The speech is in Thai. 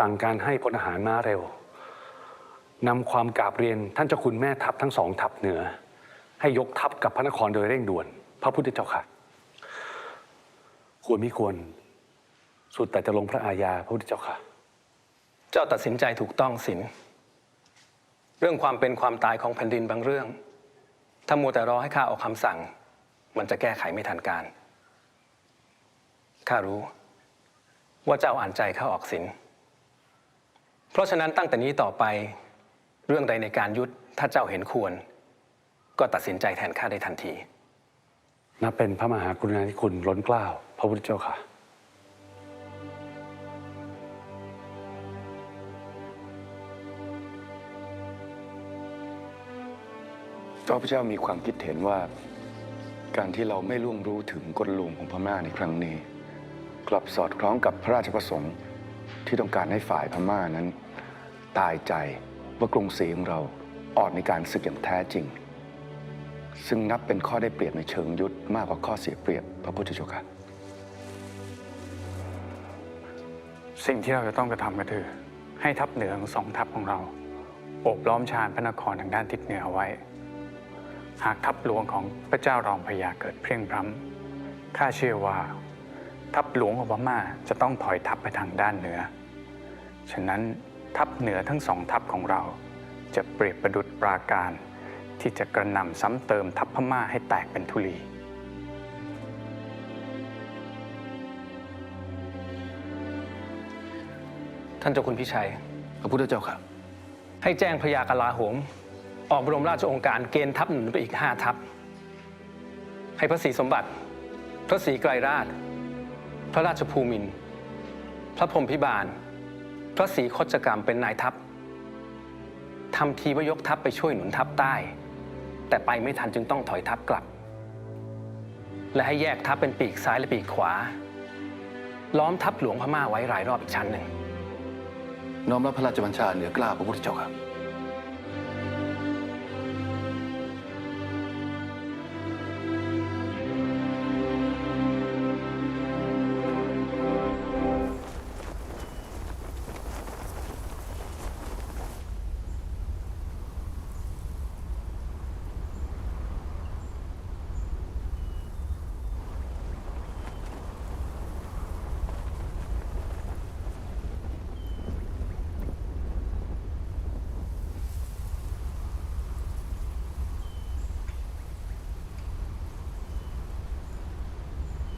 สั่งการให้พลทหารม้าเร็ว นำความกราบเรียนท่านเจ้าคุณแม่ทัพทั้งสองทัพเหนือ ให้ยกทัพกับพระนครโดยเร่งด่วน พระพุทธเจ้าค่ะ ควรม่ควร สุดแต่จะลงพระอาญาพระพุทธเจ้าค่ะ เจ้าตัดสินใจถูกต้องสิน เรื่องความเป็นความตายของแผ่นดินบางเรื่อง ถ้ามัวแต่รอให้ข้าออกคำสั่ง มันจะแก้ไขไม่ทันการข้ารู้ว่าเจ้าอ่านใจข้าออกสิน เพราะฉะนั้นตั้งแต่นี้ต่อไปเรื่องใดในการยุทธถ้าเจ้าเห็นควร ก็ตัดสินใจแทนข้าได้ทันทีนับเป็นพระมหากรุณาธิคุณล้นเกล้าพระพุทธเจ้าค่ะข้าพเจ้ามีความคิดเห็นว่า การที่เราไม่ล่วงรู้ถึงกลลวงของพม่าในครั้งนี้ กลับสอดคล้องกับพระราชประสงค์ ที่ต้องการให้ฝ่ายพม่านั้น ตายใจว่ากรุงศรีของเราอ่อนในการศึกอย่างแท้จริง ซึ่งนับเป็นข้อได้เปรียบในเชิงยุทธมากกว่าข้อเสียเปรียบพระพุทธเจ้าค่ะสิ่งที่เราจะต้องกระทำก็คือ ให้ทัพเหนือของสองทัพของเราโอบล้อมชานพระนครทางด้านทิศเหนือเอาไว้ หากทัพหลวงของพระเจ้ารองพญาเกิดเพลียงพร้ำข้าเชื่อว่า ทัพหลวงของพม่าจะต้องถอยทัพไปทางด้านเหนือ ฉะนั้นทัพเหนือทั้งสองทัพของเรา จะเปรียบประดุจปราการ ที่จะกระหน่ำซ้ำเติมทัพพม่าให้แตกเป็นธุลีท่านเจ้าคุณพิชัย พระพุทธเจ้าค่ะ ให้แจ้งพระยากลาโหม ออกบรมราชโองการเกณฑ์ทัพหนุนไปอีกห้าทัพ ให้พระศรีสมบัติ พระศรีไกรราช พระราชภูมิน พระพรหมพิบาล พระศรีโคจกรรมเป็นนายทัพทำทีว่ายกทัพไปช่วยหนุนทัพใต้ แต่ไปไม่ทันจึงต้องถอยทัพกลับ และให้แยกทัพเป็นปีกซ้ายและปีกขวา ล้อมทัพหลวงพม่าไว้รายรอบอีกชั้นหนึ่งน้อมรับพระราชบัญชาเหนือกล้าพระพุทธเจ้าค่ะ